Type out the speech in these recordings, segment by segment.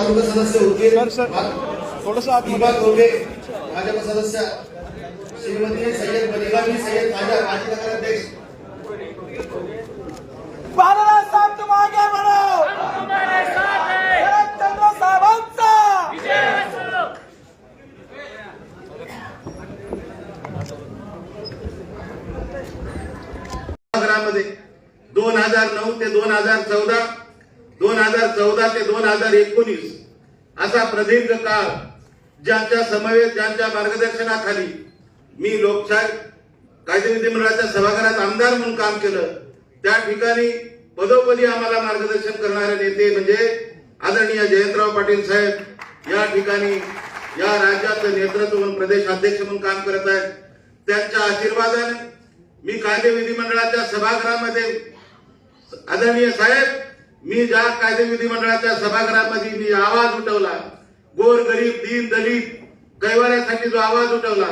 तालुका सदस्य होते. थोडंसं. विभाग होते भाजप सदस्य. श्रीमती सय्यद बलिगामी सय्यद खाजा माजी नगराध्यक्ष. साहेब तुम आगे बढ़ो दोन हजार नऊ ते दोन हजार चौदा दोन हजार चौदा ते दोन हजार एकोणीस असा प्रदीर्घ काळ ज्यांच्या समवेत ज्यांच्या मार्गदर्शनाखाली मी लोकशाही कायदे विधिमंडळाच्या सभागृहात आमदार म्हणून काम केलं त्या ठिकाणी पदोपदी आम्हाला मार्गदर्शन करणारे नेते म्हणजे आदरणीय जयंतराव पाटील साहेब या ठिकाणी या राज्याचं नेतृत्व म्हणून प्रदेश अध्यक्ष म्हणून काम करत आहेत. त्यांच्या आशीर्वादाने मी कायदे विधिमंडळाच्या सभागृहामध्ये आदरणीय साहेब मी ज्या कायदे विधिमंडळाच्या सभागृहामध्ये मी आवाज उठवला गोर गरीब दीन दलित कैवाऱ्यासाठी जो आवाज उठवला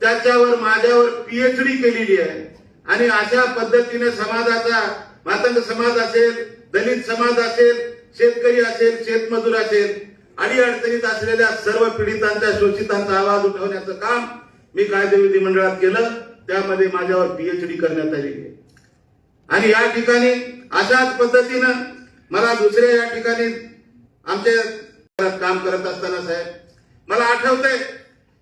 त्याच्यावर माझ्यावर पीएचडी केलेली आहे. आणि अशा पद्धतीने समाजाचा मातंग समाज असेल दलित समाज असेल शेतकरी असेल शेतमजूर असेल अडीअडचणीत असलेल्या सर्व पीडितांच्या शोषितांचा आवाज उठवण्याचं काम मी कायदे विधिमंडळात केलं. त्यामध्ये माझ्यावर पीएचडी करण्यात आलेली आहे. आणि या ठिकाणी अशाच पद्धतीनं मला दुसऱ्या या ठिकाणी आमच्या घरात काम करत असताना साहेब मला आठवतंय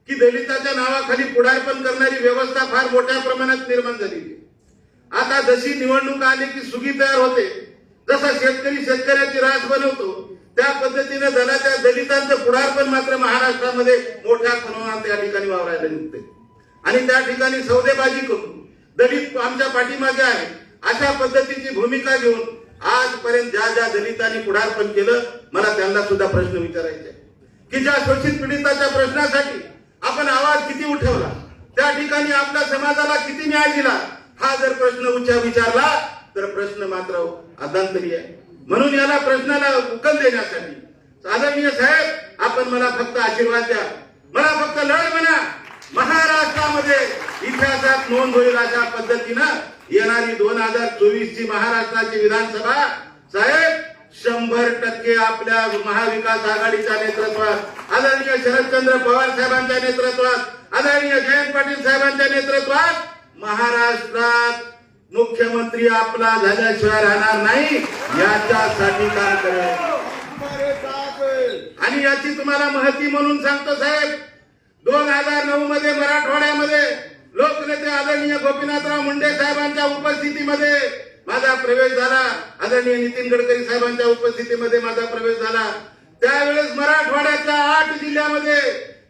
की दलिताच्या नावाखाली पुढारपण करणारी व्यवस्था फार मोठ्या प्रमाणात निर्माण झालेली आता जशी निवडणूक आली की सुगी तयार होते जसा शेतकरी शेतकऱ्याची रास बनवतो त्या पद्धतीने झाला त्या दलितांचं पुढारपण मात्र महाराष्ट्रामध्ये मोठ्या प्रमाणात त्या ठिकाणी वावरायला निघते आणि त्या ठिकाणी सौदेबाजी करून दलित आमच्या पाठीमागे आहे अशा पद्धतीची भूमिका घेऊन आजपर्यंत ज्या ज्या दलितांनी पुढारपण केलं मला त्यांना सुद्धा प्रश्न विचारायचे की ज्या शोषित पीडिताच्या प्रश्नासाठी आपण आवाज किती उठवला त्या ठिकाणी आपल्या समाजाला किती न्याय दिला हा जर प्रश्न उच्चा विचारला तर प्रश्न मात्र अदांतरी आहे. म्हणून याला प्रश्नाला उकल देण्यासाठी आदरणीय साहेब आपण मला फक्त आशीर्वाद द्या. मला फक्त लढ म्हणा. महाराष्ट्रामध्ये इतिहासात नोंद होईल अशा पद्धतीनं येणारी दोन हजार चोवीस ची महाराष्ट्राची विधानसभा साहेब शंभर टक्के आपल्या महाविकास आघाडीच्या नेतृत्वात आदरणीय शरदचंद्र पवार साहेबांच्या नेतृत्वात आदरणीय जयंत पाटील साहेबांच्या नेतृत्वात महाराष्ट्रात मुख्यमंत्री आपला झाल्याशिवाय राहणार नाही याच्यासाठी काम करेल. आणि याची तुम्हाला माहिती म्हणून सांगतो साहेब दोन हजार नऊ मध्ये मराठवाड्यामध्ये लोकनेते आदरणीय गोपीनाथराव मुंडे साहेबांच्या उपस्थितीमध्ये माझा प्रवेश झाला. आदरणीय नितीन गडकरी साहेबांच्या उपस्थितीमध्ये माझा प्रवेश झाला. त्यावेळेस मराठवाड्याच्या आठ जिल्ह्यामध्ये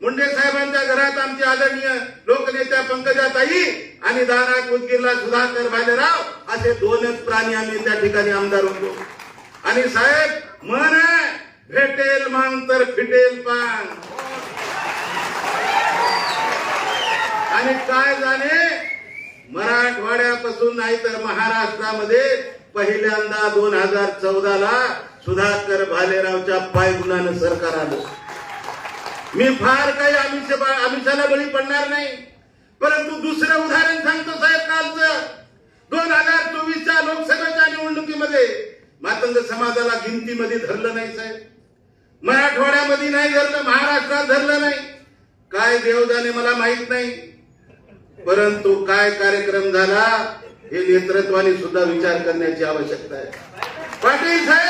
मुंडे साहेबांच्या घरात आमचे आदरणीय लोकनेत्या पंकजाताई आणि दारा कुदगीरला सुधाकर भालेराव असे दोनच प्राणी आम्ही त्या ठिकाणी आमदार होतो. आणि साहेब मन भेटेल मान तर फिटेल पान. आणि काय जाणे? मराठवाड्यापासून नाही तर महाराष्ट्रामध्ये पहिल्यांदा दोन हजार चौदा ला सुधाकर भालेरावच्या पायगुणानं सरकार आलं. मी फार काही आमिष आमिषाला बळी पडणार नाही. परंतु दुसरं उदाहरण सांगतो साहेब कालचं. दोन हजार चोवीसच्या लोकसभेच्या निवडणुकीमध्ये मातंग समाजाला गिनतीमध्ये धरलं नाही साहेब. मराठवाड्यामध्ये नाही धरलं महाराष्ट्रात धरलं नाही. काय देवदाने मला माहीत नाही. परंतु काय कार्यक्रम झाला हे नेतृत्वाने सुद्धा विचार करण्याची आवश्यकता आहे. पाटील साहेब!